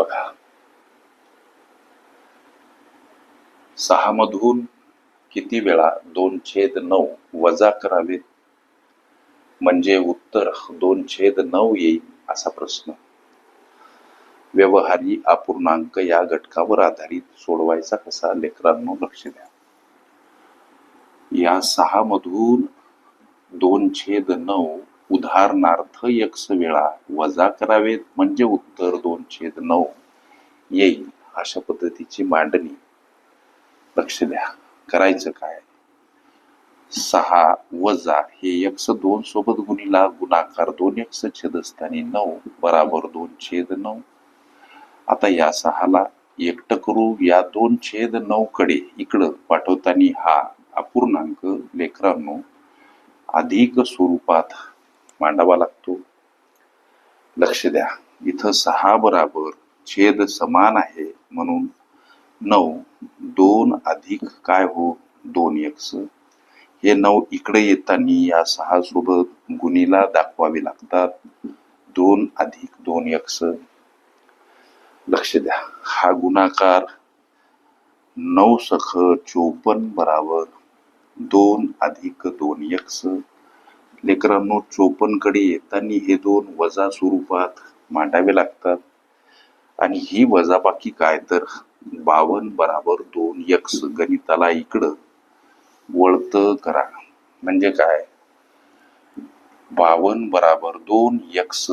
बघा. सहा मधून किती वेळा दोन छेद नऊ वजा करावेत? म्हणजे उत्तर दोन छेद नऊ येईल असा प्रश्न. व्यवहारी अपूर्णांक या घटकावर आधारित सोडवायचा कसा लेकरांनो लक्ष द्या. या सहा मधून दोन छेद नऊ उदाहरणार्थ यक्स वेळा वजा करावेत म्हणजे उत्तर दोन छेद नऊ. येईल अशा पद्धतीची मांडणी. लक्ष द्या. करायचं काय? सहा वजा हे यक्स दोन सोबत गुणीला गुणाकार दोन यक्स छेदस्थानी नऊ बराबर दोन छेद नऊ. आता या सहाला एकट करू या दोन छेद नऊ कडे इकडं पाठवताना हा अपूर्णांक लेकरांनो अधिक स्वरूपात मांडावा लागतो. लक्ष द्या इथं सहा बराबर छेद समान आहे म्हणून नऊ दोन अधिक काय हो? दोन एक्स. हे नऊ इकडे येताना या सहा सोबत गुणीला दाखवावे लागतात. दोन अधिक दोन यक्ष लक्ष द्या हा गुणाकार नऊ सख चोपन्न बराबर दोन अधिक दोन यक्ष लेकरांनो चोपनकडे कडे येताना हे दोन वजा स्वरूपात मांडावे लागतात. आणि ही वजाबाकी काय तर? बावन बराबर दोन यक्स गणिताला इकडं वळत करा. म्हणजे काय? बावन बराबर दोन यक्स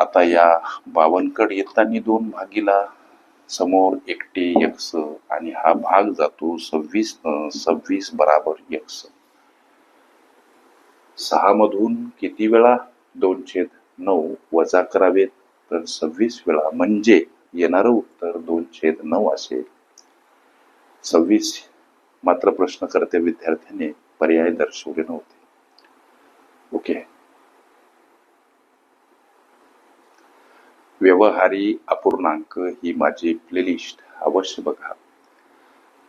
आता या बावन्नकडे येताना दोन भागीला समोर एकटे यक्स आणि हा भाग जातो सव्वीस सव्वीस बराबर यक्स. सहा मधून किती वेळा? दोन छेद नऊ वजा करावेत तर सव्वीस वेळा म्हणजे येणारं उत्तर दोन छेद नऊ असेल. सव्वीस मात्र प्रश्नकर्त्या विद्यार्थ्याने पर्याय दर्शवले नव्हते. ओके. व्यवहारी अपूर्णांक ही माझी प्लेलिस्ट अवश्य बघा.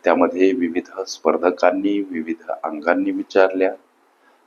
त्यामध्ये विविध स्पर्धकांनी विविध अंगांनी विचारल्या.